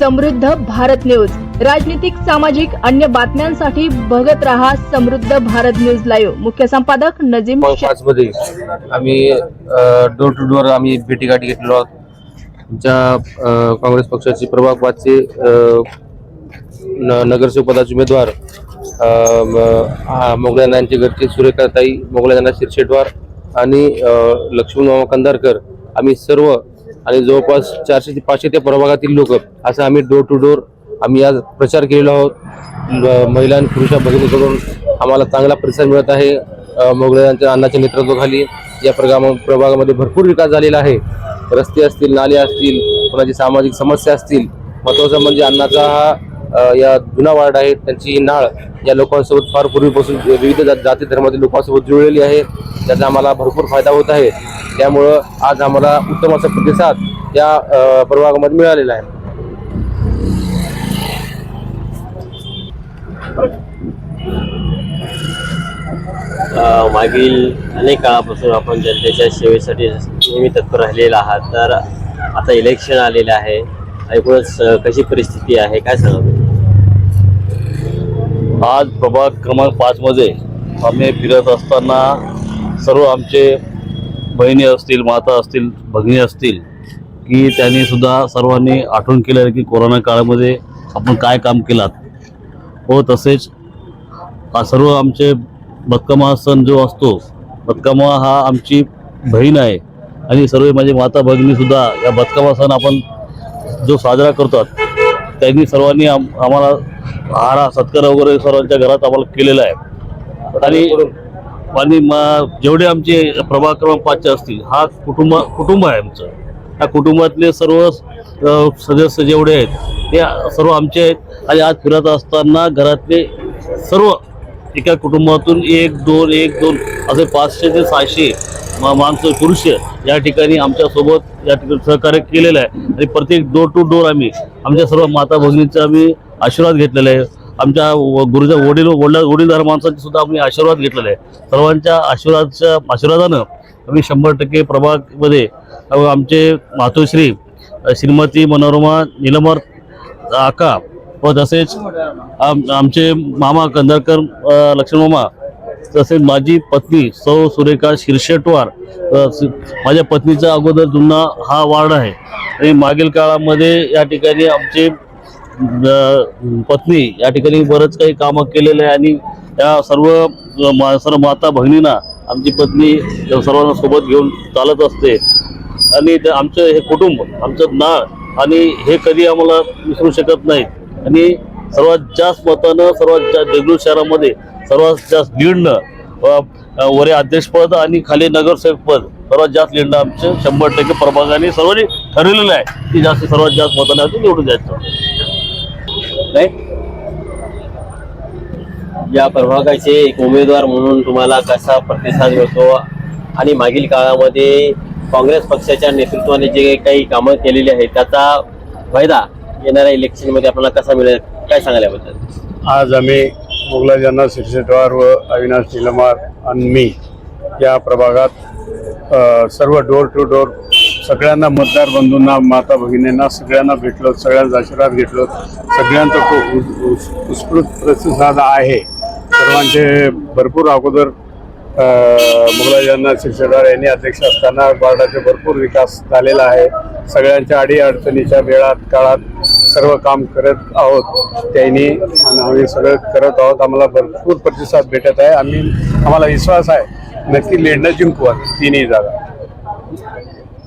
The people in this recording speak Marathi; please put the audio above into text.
समृद्ध भारत न्यूज. राजनीतिक सामाजिक अन्य बातम्यांसाठी बघत रहा समृद्ध भारत न्यूज लाईव्ह. मुख्य संपादक नजीम शेख. पाच मध्ये आम्ही डोर टू डोर आम्ही भेटीगाठी घेतलो आहोत. आमच्या काँग्रेस पक्षाचे प्रभाग पाचचे अ, न- नगरसेवक पदाचे उमेदवार अ, म- आ, मोगल्या यांचे घरचे सुरेखाताई मोगल्या यांना शिरशेटवार आणि लक्ष्मण मामा कंदारकर आम्ही सर्व आणि जवळपास चारशे ते पाचशे त्या प्रभागातील लोक असं आम्ही डोर टू डोर आम्ही आज प्रचार केलेलो आहोत. महिला आणि पुरुषा भगिनीकडून आम्हाला चांगला प्रतिसाद मिळत आहे. अ, अन्नाच्या यांच्या नेतृत्वाखाली या प्रगा प्रभागामध्ये भरपूर विकास झालेला आहे. रस्ते असतील नाले असतील कोणाची सामाजिक समस्या असतील महत्त्वाचं म्हणजे अन्नाचा हा या जुना वार्ड आहे त्यांची ही नाळ या लोकांसोबत फार पूर्वीपासून विविध जाती धर्मातील लोकांसोबत जुळलेली आहे. त्याचा आम्हाला भरपूर फायदा होत आहे. त्यामुळं आज आम्हाला उत्तम असा प्रतिसाद या प्रभागामध्ये मिळालेला आहे. मागील अनेक काळापासून आपण जनतेच्या सेवेसाठी नेहमी तत्पर राहिलेला आहात. तर आता इलेक्शन आलेलं आहे. एकूणच कशी परिस्थिती आहे? काय सांगा आज प्रभाग क्रमांक पाचमध्ये आम्ही फिरत असताना सर्व आमचे बहिणी असतील माता असतील भगिनी असतील की त्यांनी सुद्धा सर्वांनी आठवण केलं आहे की कोरोना काळामध्ये आपण काय काम केलात. व तसेच सर्व आमचे बदकामा सण जो असतो बदकामा हा आमची बहीण आहे आणि सर्व माझे माता भगिनीसुद्धा या बदकामा सण आपण जो साजरा करतात त्यांनी सर्वांनी आम आम्हाला आरा सत्कार वगैरे सर्वांच्या घरात आम्हाला केलेला आहे. आणि आणि जेवढे आमचे प्रभाग क्रमांक पाचचे असतील हा कुटुंब कुटुंब आहे आमचं. या कुटुंबातले सर्व सदस्य जेवढे आहेत ते सर्व आमचे आहेत. आणि आज फिरत असताना घरातले सर्व एका कुटुंबातून एक दोन एक दोन असे पाचशे ते सहाशे मा- माणसं पुरुष या ठिकाणी आमच्यासोबत या ठिकाणी सहकार्य केलेलं आहे. आणि प्रत्येक डोर टू डोर आम्ही आमच्या सर्व माता भगिनीचं आम्ही आशीर्वाद घेतलेले आहे. आमच्या व- वडील वडील वडीलधार माणसांचे सुद्धा आम्ही आशीर्वाद घेतलेला आहे. सर्वांच्या आशीर्वादच्या आशीर्वादानं आम्ही शंभर टक्के प्रभागमध्ये आमचे मातोश्री श्रीमती मनोरमा निलमर आका व तसेच आम आमचे मामा कंदरकर लक्ष्मणमामा तसेच माझी पत्नी सौ सुरेखा शिरशेटवार माझ्या पत्नीचा अगोदर जुना हा वार्ड आहे. आणि मागील काळामध्ये या ठिकाणी आमचे पत्नी या ठिकाणी बरंच काही कामं केलेलं आहे आणि या सर्व मा- सर्व माता भगिनींना आमची पत्नी सर्वांना सोबत घेऊन चालत असते. आणि ते आमचं हे कुटुंब आमचं नाळ आणि हे कधी आम्हाला विसरू शकत नाही आणि सर्वात जास्त मतानं सर्वात जास्त देगलूर शहरामध्ये सर्वात जास्त लीडनं वरे अध्यक्षपद आणि खाली नगरसेवकपद सर्वात जास्त लीडनं आमचं शंभर टक्के प्रभागाने सर्वांनी ठरवलेलं आहे. की जास्त सर्वात जास्त मतानं निवडून द्यायचं. आहे. या प्रभागाचे एक उमेदवार म्हणून तुम्हाला कसा प्रतिसाद मिळतो? आणि मागील काळामध्ये काँग्रेस पक्षाच्या नेतृत्वाने जे काही कामं केलेली आहेत त्याचा फायदा येणाऱ्या इलेक्शनमध्ये आपल्याला कसा मिळेल काय सांगायला आज आम्ही मुघलाजांना शिरसेटवार व अविनाश निलमार आणि मी या प्रभागात सर्व डोर टू डोर सगळ्यांना मतदार बंधूंना माता भगिनींना सगळ्यांना भेटलो सगळ्यांचा आशीर्वाद घेतलो. सगळ्यांचा खूप उत्स्फूर्त प्रतिसाद आहे. सर्वांचे भरपूर अगोदर अ, मुगलाजांना यांनी अध्यक्ष असताना वार्डाचे भरपूर विकास झालेला आहे. सगळ्यांच्या अडीअडचणीच्या वेळात काळात सर्व काम करत आहोत. त्यांनी आणि आम्ही सगळं करत आहोत. आम्हाला भरपूर प्रतिसाद भेटत आहे. आम्ही आम्हाला विश्वास आहे. नक्की लढणं जिंकू आम्ही. तिन्ही जागा.